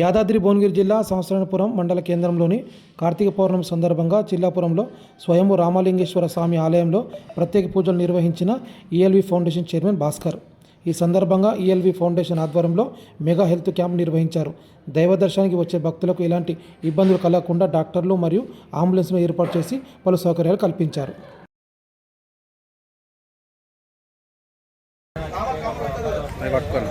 యాదాద్రి భువనగిరి జిల్లా సంవత్సరపురం మండల కేంద్రంలోని కార్తీక పౌర్ణమి సందర్భంగా చిల్లాపురంలో స్వయంభూ రామలింగేశ్వర స్వామి ఆలయంలో ప్రత్యేక పూజలు నిర్వహించిన ఈఎల్వి ఫౌండేషన్ చైర్మన్ భాస్కర్. ఈ సందర్భంగా ఈఎల్వి ఫౌండేషన్ ఆధ్వర్యంలో మెగా హెల్త్ క్యాంప్ నిర్వహించారు. దైవ దర్శనానికి వచ్చే భక్తులకు ఎలాంటి ఇబ్బందులు కలగకుండా డాక్టర్లు మరియు అంబులెన్స్ను ఏర్పాటు చేసి పలు సౌకర్యాలు కల్పించారు. పట్టుకోండి.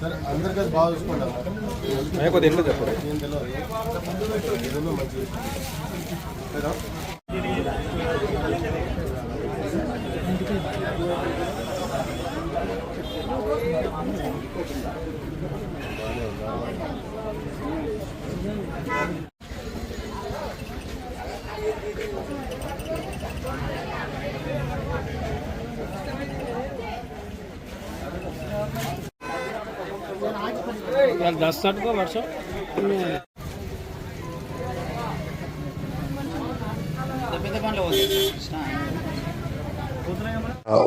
సార్ అందరి కలిసి బాగా చూసుకుంటాం కొద్దిగా ఇంట్లో ఏం తెలియదు. మంచిది కదా Thank you. ఇవాళ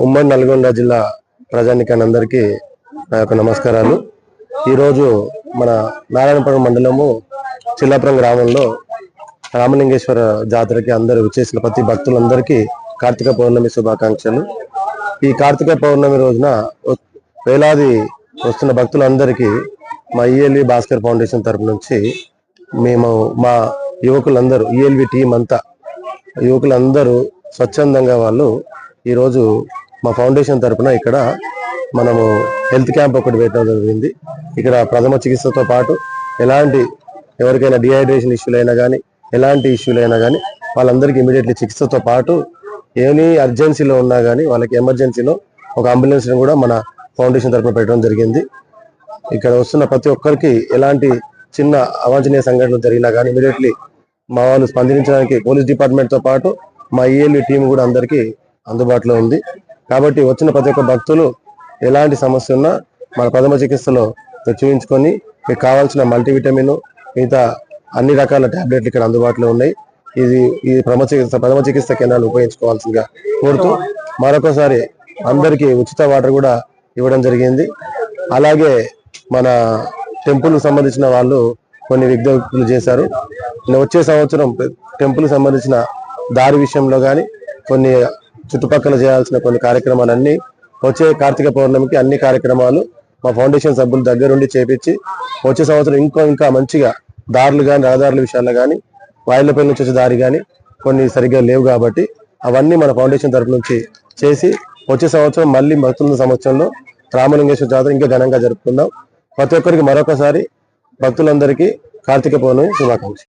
ఉమ్మడి నల్గొండ జిల్లా ప్రజానికానందరికీ నా యొక్క నమస్కారాలు. ఈరోజు మన నారాయణపురం మండలము చిల్లాపురం గ్రామంలో రామలింగేశ్వర జాతరకి అందరూ విచ్చేసిన ప్రతి భక్తులందరికీ కార్తీక పౌర్ణమి శుభాకాంక్షలు. ఈ కార్తీక పౌర్ణమి రోజున వేలాది వస్తున్న భక్తులందరికీ మా ఈఎల్వి భాస్కర్ ఫౌండేషన్ తరపు నుంచి మేము మా యువకులందరూ ఈఎల్వి టీం అంతా యువకులందరూ స్వచ్ఛందంగా వాళ్ళు ఈరోజు మా ఫౌండేషన్ తరపున ఇక్కడ మనము హెల్త్ క్యాంప్ ఒకటి పెట్టడం జరిగింది. ఇక్కడ ప్రథమ చికిత్సతో పాటు ఎలాంటి ఎవరికైనా డిహైడ్రేషన్ ఇష్యూలు అయినా కానీ ఎలాంటి ఇష్యూలు అయినా కానీ వాళ్ళందరికీ ఇమీడియట్లీ చికిత్సతో పాటు ఏమీ అర్జెన్సీలో ఉన్నా కానీ వాళ్ళకి ఎమర్జెన్సీలో ఒక అంబులెన్స్ని కూడా మన ఫౌండేషన్ తరఫున పెట్టడం జరిగింది. ఇక్కడ వస్తున్న ప్రతి ఒక్కరికి ఎలాంటి చిన్న అవాంఛనీయ సంఘటనలు జరిగినా కానీ ఇమీడియట్లీ మా వాళ్ళు స్పందించడానికి పోలీస్ డిపార్ట్మెంట్తో పాటు మా ఈఎల్ఈ టీం కూడా అందరికీ అందుబాటులో ఉంది. కాబట్టి వచ్చిన ప్రతి ఒక్క భక్తులు ఎలాంటి సమస్య ఉన్నా మన ప్రథమ చికిత్సలో చూపించుకొని మీకు కావాల్సిన మల్టీవిటమిన్ మిగతా అన్ని రకాల టాబ్లెట్లు ఇక్కడ అందుబాటులో ఉన్నాయి. ఇది ఈ ప్రథమ చికిత్స ప్రథమ చికిత్స కేంద్రాలు ఉపయోగించుకోవాల్సిందిగా కోరుతూ మరొకసారి అందరికీ ఉచిత వాటర్ కూడా ఇవ్వడం జరిగింది. అలాగే మన టెంపుల్ సంబంధించిన వాళ్ళు కొన్ని విజ్ఞప్తులు చేశారు. వచ్చే సంవత్సరం టెంపుల్ సంబంధించిన దారి విషయంలో కానీ కొన్ని చుట్టుపక్కల చేయాల్సిన కొన్ని కార్యక్రమాలన్నీ వచ్చే కార్తీక పౌర్ణమికి అన్ని కార్యక్రమాలు మా ఫౌండేషన్ సభ్యుల దగ్గరుండి చేపించి వచ్చే సంవత్సరం ఇంకో ఇంకా మంచిగా దారులు కానీ రహదారుల విషయాల్లో కానీ వాయిలపల్లి నుంచి వచ్చే దారి కానీ కొన్ని సరిగ్గా లేవు కాబట్టి అవన్నీ మన ఫౌండేషన్ తరపు నుంచి చేసి వచ్చే సంవత్సరం మళ్ళీ భక్తుల సంవత్సరంలో రామలింగేశ్వర జాతర ఇంకా ఘనంగా జరుపుకుందాం. ప్రతి ఒక్కరికి మరొకసారి భక్తులందరికీ కార్తీక పౌర్ణమి శుభాకాంక్షలు.